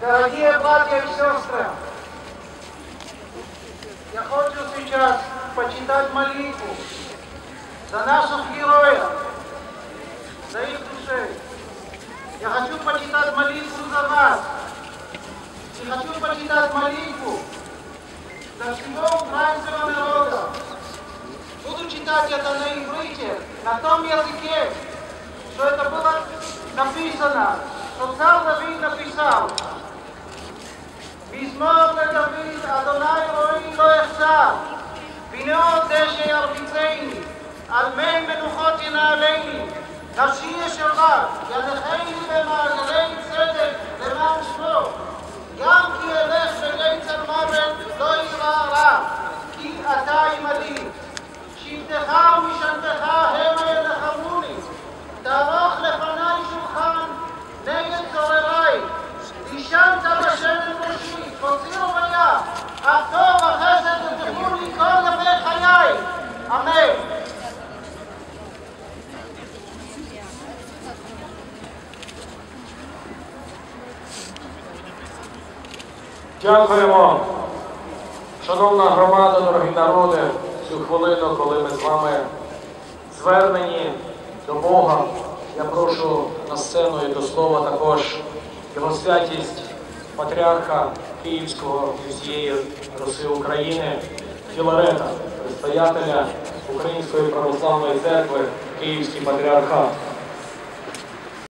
Дорогие братья и сестры, я хочу сейчас почитать молитву за наших героев, за их души. Я хочу почитать молитву за вас. И хочу почитать молитву за всего украинского народа. Буду читать это на иврите, на том языке, что это было написано, что царь Давид написал. Bismar David Adonai Дякуємо, шановна громада, дорогі народи, цю хвилину, коли ми з вами звернені до Бога. Я прошу на сцену і до слова також його святість патріарха Київського і Руси України Філарета, предстоятеля Української православної церкви Київський патріархат.